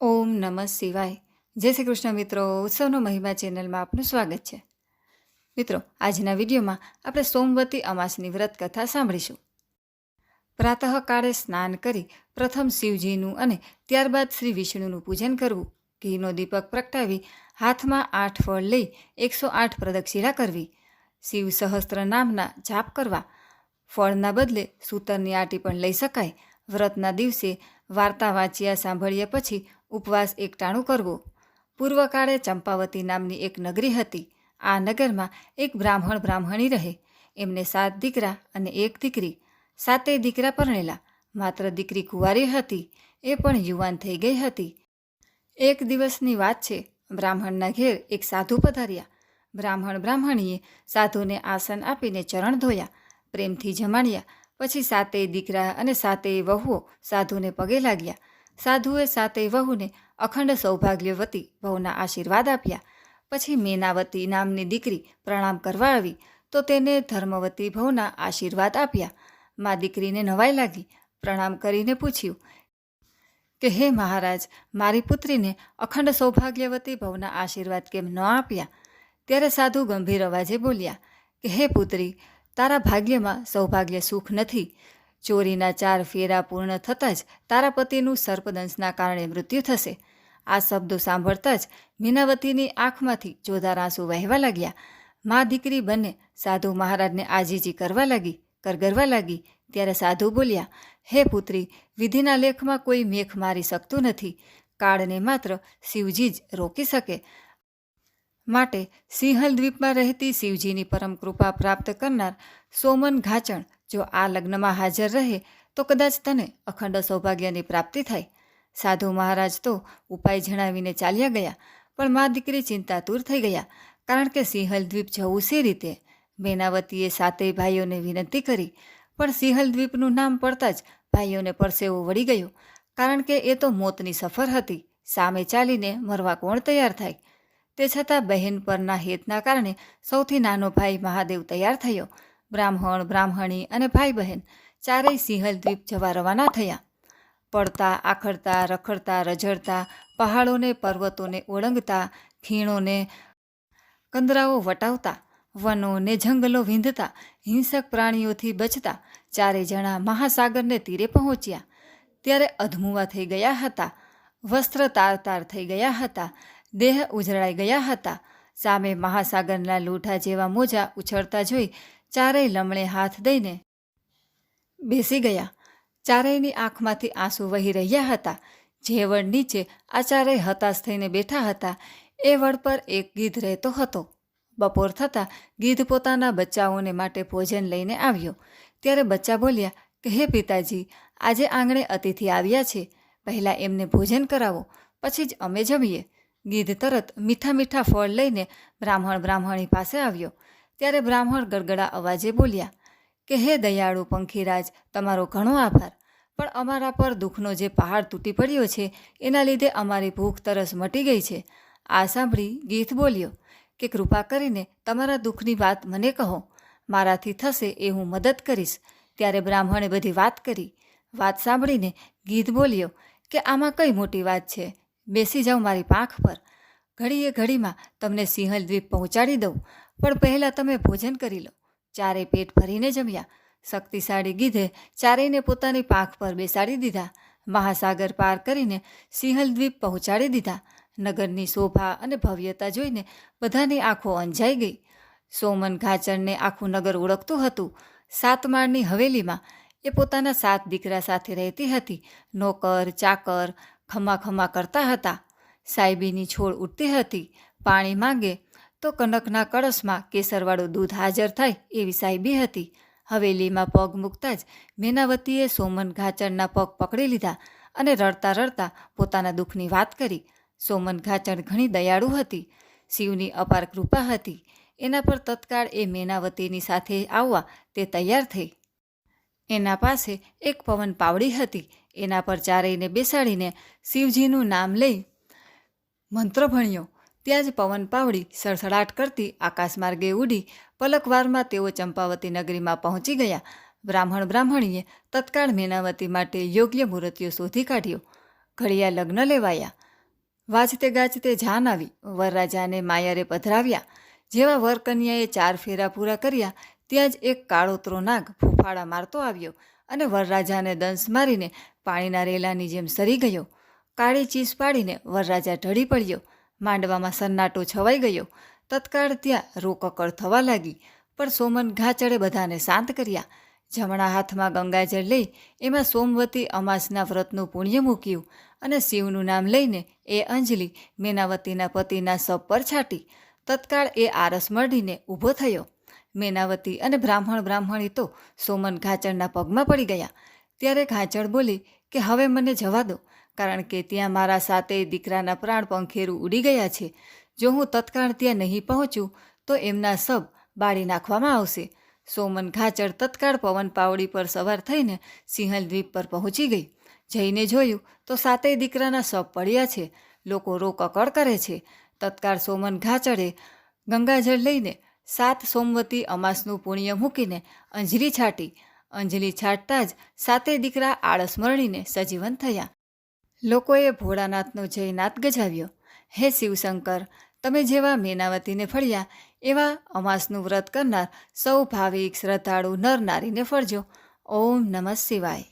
ઓમ નમઃ શિવાય. જય શ્રી કૃષ્ણ મિત્રો, ઉત્સવનો મહિમા ચેનલમાં આપનું સ્વાગત છે. મિત્રો, આજના વિડીયોમાં આપણે સોમવતી અમાસની વ્રત કથા સાંભળીશું. પ્રાતઃકાળે સ્નાન કરી પ્રથમ શિવજીનું અને ત્યારબાદ શ્રી વિષ્ણુનું પૂજન કરવું. ઘીનો દીપક પ્રગટાવી હાથમાં આઠ ફળ લઈ એકસો આઠ પ્રદક્ષિણા કરવી. શિવ સહસ્ત્ર નામના જાપ કરવા. ફળના બદલે સૂતરની આટી પણ લઈ શકાય. વ્રતના દિવસે વાર્તા વાંચ્યા સાંભળ્યા પછી ઉપવાસ એકટાણું કરવો. પૂર્વકાળે ચંપાવતી નામની એક નગરી હતી. આ નગરમાં એક બ્રાહ્મણ બ્રાહ્મણી રહે. એમને સાત દીકરા અને એક દીકરી. સાતેય દીકરા પરણેલા. માત્ર દીકરી કુંવારી હતી. એ પણ યુવાન થઈ ગઈ હતી. એક દિવસની વાત છે. બ્રાહ્મણના ઘેર એક સાધુ પધાર્યા. બ્રાહ્મણ બ્રાહ્મણીએ સાધુને આસન આપીને ચરણ ધોયા. પ્રેમથી જમાડ્યા. પછી સાતેય દીકરા અને સાતેય વહુઓ સાધુને પગે લાગ્યા. સાધુએ સાતેય વહુને અખંડ સૌભાગ્યવતી વહુના આશીર્વાદ આપ્યા. પછી મેનાવતી નામની દીકરી પ્રણામ કરવા આવી તો તેને ધર્મવતી ભવના આશીર્વાદ આપ્યા. મા દીકરીને નવાઈ લાગી. પ્રણામ કરીને પૂછ્યું, કે હે મહારાજ, મારી પુત્રીને અખંડ સૌભાગ્યવતી ભવના આશીર્વાદ કેમ ન આપ્યા? ત્યારે સાધુ ગંભીર અવાજે બોલ્યા, કે હે પુત્રી, તારા ભાગ્યમાં સૌભાગ્ય સુખ નથી. ચોરીના ચાર ફેરા પૂર્ણ થતાં જ તારા પતિનું સર્પદંશના કારણે મૃત્યુ થશે. આ શબ્દો સાંભળતા જ મીનાવતીની આંખમાંથી જોધાર આંસુ વહેવા લાગ્યા. મા દીકરી બંને સાધુ મહારાજને આજીજી કરવા લાગી, કરગરવા લાગી, ત્યારે સાધુ બોલ્યા. હે પુત્રી, વિધિના લેખમાં કોઈ મેખ મારી શકતું નથી. કાળને માત્ર શિવજી જ રોકી શકે. માટે સિંહલ દ્વીપમાં રહેતી શિવજીની પરમ કૃપા પ્રાપ્ત કરનાર સોમન ઘાચણ જો આ લગ્નમાં હાજર રહે, તો કદાચ તને અખંડ સૌભાગ્યની પ્રાપ્તિ થાય. સાધુ મહારાજ તો ઉપાય જણાવીને ચાલ્યા ગયા, પણ મા દીકરી ચિંતાતુર થઈ ગયા, કારણ કે સિંહલ દ્વીપ જવું સી રીતે? મેનાવતીએ સાતેય ભાઈઓને વિનંતી કરી, પણ સિંહલ દ્વીપનું નામ પડતા જ ભાઈઓને પરસેવો વળી ગયો, કારણ કે એ તો મોતની સફર હતી, સામે ચાલીને મરવા કોણ તૈયાર થાય? તે છતાં બહેન પરના હેતના કારણે સૌથી નાનો ભાઈ મહાદેવ તૈયાર થયો બ્રાહ્મણ, બ્રાહ્મણી અને ભાઈ બહેન ચારેય સિંહલ દ્વીપ જવા રવાના થયા. પડતા, આખડતા, રખડતા, રઝળતા, પહાડોને, પર્વતોને ઓળંગતા, ખીણોને કંદરાઓ વટાવતા, વનોને, જંગલો વીંધતા, હિંસક પ્રાણીઓથી બચતા ચારે જણા મહાસાગરને તીરે પહોંચ્યા. ત્યારે અધમુવા થઈ ગયા હતા, વસ્ત્ર તાર તાર થઈ ગયા હતા, દેહ ઉજળાઈ ગયા હતા. સામે મહાસાગરના લોઢા જેવા મોજા ઉછળતા જોઈ ચારેય લમણે હાથ દઈને બેસી ગયા. ચારેયની આંખમાંથી આંસુ વહી રહ્યા હતા. જે વડ નીચે આ ચારેય હતાશ થઈને બેઠા હતા, એ વડ પર એક ગીધ રહેતો હતો. બપોર થતાં ગીધ પોતાના બચ્ચાઓને માટે ભોજન લઈને આવ્યો. ત્યારે બચ્ચા બોલ્યા કે હે પિતાજી, આજે આંગણે અતિથિ આવ્યા છે. પહેલાં એમને ભોજન કરાવો, પછી જ અમે જમીએ. ગીધ તરત મીઠા મીઠા ફળ લઈને બ્રાહ્મણ બ્રાહ્મણી પાસે આવ્યો. ત્યારે બ્રાહ્મણ ગડગડા અવાજે બોલ્યા, કે હે દયાળુ પંખીરાજ, તમારો ઘણો આભાર. પણ અમારા પર દુઃખનો જે પહાડ તૂટી પડ્યો છે, એના લીધે અમારી ભૂખ તરસ મટી ગઈ છે. આ સાંભળી ગીત બોલ્યો, કે કૃપા કરીને તમારા દુઃખની વાત મને કહો. મારાથી થશે એ હું મદદ કરીશ. ત્યારે બ્રાહ્મણે બધી વાત કરી. વાત સાંભળીને ગીધ બોલ્યો, કે આમાં કઈ મોટી વાત છે? બેસી જાઉં મારી પાંખ પર. ઘડીએ ઘડીમાં તમને સિંહલ દ્વીપ પહોંચાડી દઉં. પણ પહેલાં તમે ભોજન કરી લો. ચારે પેટ ભરીને જમ્યા. શક્તિશાળી ગીધે ચારેયને પોતાની પાંખ પર બેસાડી દીધા. મહાસાગર પાર કરીને સિંહલ દ્વીપ પહોંચાડી દીધા. નગરની શોભા અને ભવ્યતા જોઈને બધાની આંખો અંજાઈ ગઈ. સોમન ઘાચરને આખું નગર ઓળખતું હતું. સાત માળની હવેલીમાં એ પોતાના સાત દીકરા સાથે રહેતી હતી. નોકર, ચાકર ખમા ખમા કરતા હતા. સાયબીની છોડ ઉઠતી હતી, પાણી માંગે, તો કનકના કળશમાં કેસરવાળું દૂધ હાજર થાય એવી સાયબી હતી. હવેલીમાં પગ મૂકતા જ મેનાવતીએ સોમન ઘાચણના પગ પકડી લીધા અને રડતા રડતા પોતાના દુઃખની વાત કરી. સોમન ઘાચણ ઘણી દયાળુ હતી, શિવની અપાર કૃપા હતી. એના પર તત્કાળ એ મેનાવતીની સાથે આવવા તે તૈયાર થઈ. એના પાસે એક પવન પાવડી હતી. એના પર ચારેયને બેસાડીને શિવજીનું નામ લઈ મંત્ર ભણ્યો. ત્યાં જ પવન પાવડી સળસળાટ કરતી આકાશમાર્ગે ઉડી પલકવારમાં તેઓ ચંપાવતી નગરીમાં પહોંચી ગયા. બ્રાહ્મણ બ્રાહ્મણીએ તત્કાળ મેનાવતી માટે યોગ્ય મૂર્તિઓ શોધી કાઢ્યો. ઘડિયા લગ્ન લેવાયા. વાજતે ગાજતે જાન આવી. વરરાજાને માયરે પધરાવ્યા. જેવા વરકન્યાએ ચાર ફેરા પૂરા કર્યા, ત્યાં જ એક કાળોતરો નાગ ફૂફાડા મારતો આવ્યો અને વરરાજાને દંશ મારીને પાણીના રેલાની જેમ સરી ગયો. કાળી ચીસ પાડીને વરરાજા ઢળી પડ્યો. માંડવામાં સન્નાટો છવાઈ ગયો. તત્કાળ ત્યાં રોકકળ થવા લાગી, પણ સોમન ઘાચડે બધાને શાંત કર્યા. જમણા હાથમાં ગંગાજળ લઈ એમાં સોમવતી અમાસના વ્રતનું પુણ્ય મૂક્યું અને શિવનું નામ લઈને એ અંજલિ મેનાવતીના પતિના સપ પર છાંટી. તત્કાળ એ આરસ મળીને ઊભો થયો. મેનાવતી અને બ્રાહ્મણ બ્રાહ્મણી તો સોમન ઘાચળના પગમાં પડી ગયા. ત્યારે ઘાચળ બોલી કે, હવે મને જવા દો. કારણ કે ત્યાં મારા સાતેય દીકરાના પ્રાણ પંખેરું ઉડી ગયા છે. જો હું તત્કાળ ત્યાં નહીં પહોંચું, તો એમના સબ બાળી નાખવામાં આવશે. સોમન ખાચર તત્કાળ પવન પાવડી પર સવાર થઈને સિંહલ દ્વીપ પર પહોંચી ગઈ. જઈને જોયું તો સાતેય દીકરાના સબ પડ્યા છે. લોકો રોકકળ કરે છે. તત્કાળ સોમન ઘાચડે ગંગાજળ લઈને સાત સોમવતી અમાસનું પુણ્ય મૂકીને અંજલી છાટી. અંજલી છાટતા જ સાતેય દીકરા આળસ મરણીને સજીવન થયા. લોકોએ ભોળાનાથનો જય નાથ ગજાવ્યો. હે શિવશંકર, તમે જેવા મેનાવતીને ફળ્યા, એવા અમાસનું વ્રત કરનાર સૌ ભાવિક શ્રદ્ધાળુ નર નારીને ફળજો. ઓમ નમઃ શિવાય.